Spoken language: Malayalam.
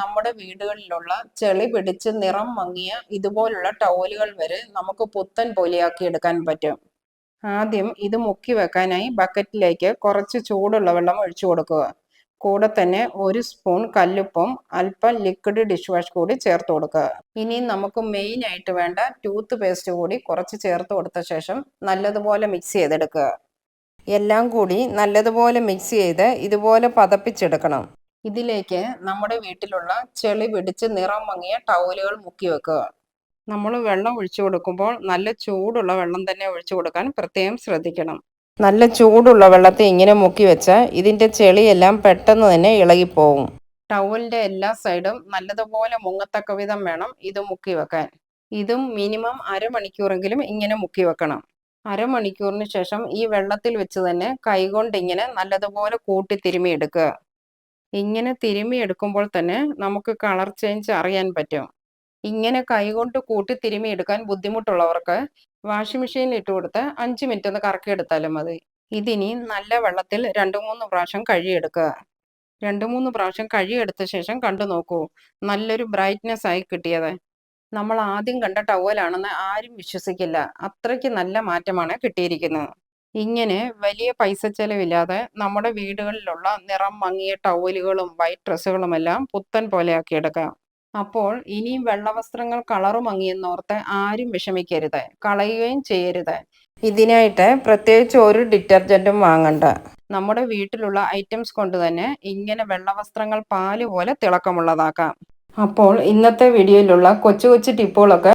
നമ്മുടെ വീടുകളിലുള്ള ചെളി പിടിച്ച് നിറം മങ്ങിയ ഇതുപോലുള്ള ടവലുകൾ വരെ നമുക്ക് പുത്തൻ പോലെയാക്കി എടുക്കാൻ പറ്റും. ആദ്യം ഇത് മുക്കി വെക്കാനായി ബക്കറ്റിലേക്ക് കുറച്ച് ചൂടുള്ള വെള്ളം ഒഴിച്ചു കൊടുക്കുക. കൂടെ തന്നെ ഒരു സ്പൂൺ കല്ലുപ്പും അല്പം ലിക്വിഡ് ഡിഷ് വാഷ് കൂടി ചേർത്ത് കൊടുക്കുക. ഇനി നമുക്ക് മെയിൻ ആയിട്ട് വേണ്ട ടൂത്ത് പേസ്റ്റ് കൂടി കുറച്ച് ചേർത്ത് കൊടുത്ത ശേഷം നല്ലതുപോലെ മിക്സ് ചെയ്തെടുക്കുക. എല്ലാം കൂടി നല്ലതുപോലെ മിക്സ് ചെയ്ത് ഇതുപോലെ പതപ്പിച്ചെടുക്കണം. ഇതിലേക്ക് നമ്മുടെ വീട്ടിലുള്ള ചെളി പിടിച്ച് നിറം മങ്ങിയ ടൗലുകൾ മുക്കി വെക്കുക. നമ്മൾ വെള്ളം ഒഴിച്ചു കൊടുക്കുമ്പോൾ നല്ല ചൂടുള്ള വെള്ളം തന്നെ ഒഴിച്ചു കൊടുക്കാൻ പ്രത്യേകം ശ്രദ്ധിക്കണം. നല്ല ചൂടുള്ള വെള്ളത്തെ ഇങ്ങനെ മുക്കി വെച്ചാൽ ഇതിന്റെ ചെളിയെല്ലാം പെട്ടെന്ന് തന്നെ ഇളകിപ്പോവും. ടൗലിന്റെ എല്ലാ സൈഡും നല്ലതുപോലെ മുങ്ങത്തക്ക വിധം വേണം ഇത് മുക്കി വെക്കാൻ. ഇതും മിനിമം അരമണിക്കൂറെങ്കിലും ഇങ്ങനെ മുക്കി വെക്കണം. അരമണിക്കൂറിന് ശേഷം ഈ വെള്ളത്തിൽ വെച്ച് തന്നെ കൈകൊണ്ട് ഇങ്ങനെ നല്ലതുപോലെ കൂട്ടി തിരുമി എടുക്കുക. ഇങ്ങനെ തിരുമ്മി എടുക്കുമ്പോൾ തന്നെ നമുക്ക് കളർ ചേഞ്ച് അറിയാൻ പറ്റും. ഇങ്ങനെ കൈകൊണ്ട് കൂട്ടി തിരുമ്മി എടുക്കാൻ ബുദ്ധിമുട്ടുള്ളവർക്ക് വാഷിംഗ് മെഷീനിൽ ഇട്ട് കൊടുത്ത് അഞ്ച് മിനിറ്റ് ഒന്ന് കറക്കിയെടുത്താലും മതി. ഇതിനി നല്ല വെള്ളത്തിൽ രണ്ട് മൂന്ന് പ്രാവശ്യം കഴുകിയെടുക്കുക. രണ്ട് മൂന്ന് പ്രാവശ്യം കഴുകിയെടുത്ത ശേഷം കണ്ടു നോക്കൂ നല്ലൊരു ബ്രൈറ്റ്നെസ് ആയി കിട്ടിയത്. നമ്മൾ ആദ്യം കണ്ട ടവലാണെന്ന് ആരും വിശ്വസിക്കില്ല. അത്രയ്ക്ക് നല്ല മാറ്റമാണ് കിട്ടിയിരിക്കുന്നത്. ഇങ്ങനെ വലിയ പൈസ ചെലവില്ലാതെ നമ്മുടെ വീടുകളിലുള്ള നിറം മങ്ങിയ ടവലുകളും വൈറ്റ് ഡ്രസ്സുകളും എല്ലാം പുത്തൻ പോലെയാക്കി എടുക്കാം. അപ്പോൾ ഇനിയും വെള്ളവസ്ത്രങ്ങൾ കളറ് മങ്ങിയെന്നോർത്ത് ആരും വിഷമിക്കരുത് കളയുകയും ചെയ്യരുത്. ഇതിനായിട്ട് പ്രത്യേകിച്ച് ഒരു ഡിറ്റർജന്റും വാങ്ങണ്ട. നമ്മുടെ വീട്ടിലുള്ള ഐറ്റംസ് കൊണ്ട് തന്നെ ഇങ്ങനെ വെള്ളവസ്ത്രങ്ങൾ പാൽ പോലെ തിളക്കമുള്ളതാക്കാം. അപ്പോൾ ഇന്നത്തെ വീഡിയോയിലുള്ള കൊച്ചു കൊച്ചു ടിപ്പുകളൊക്കെ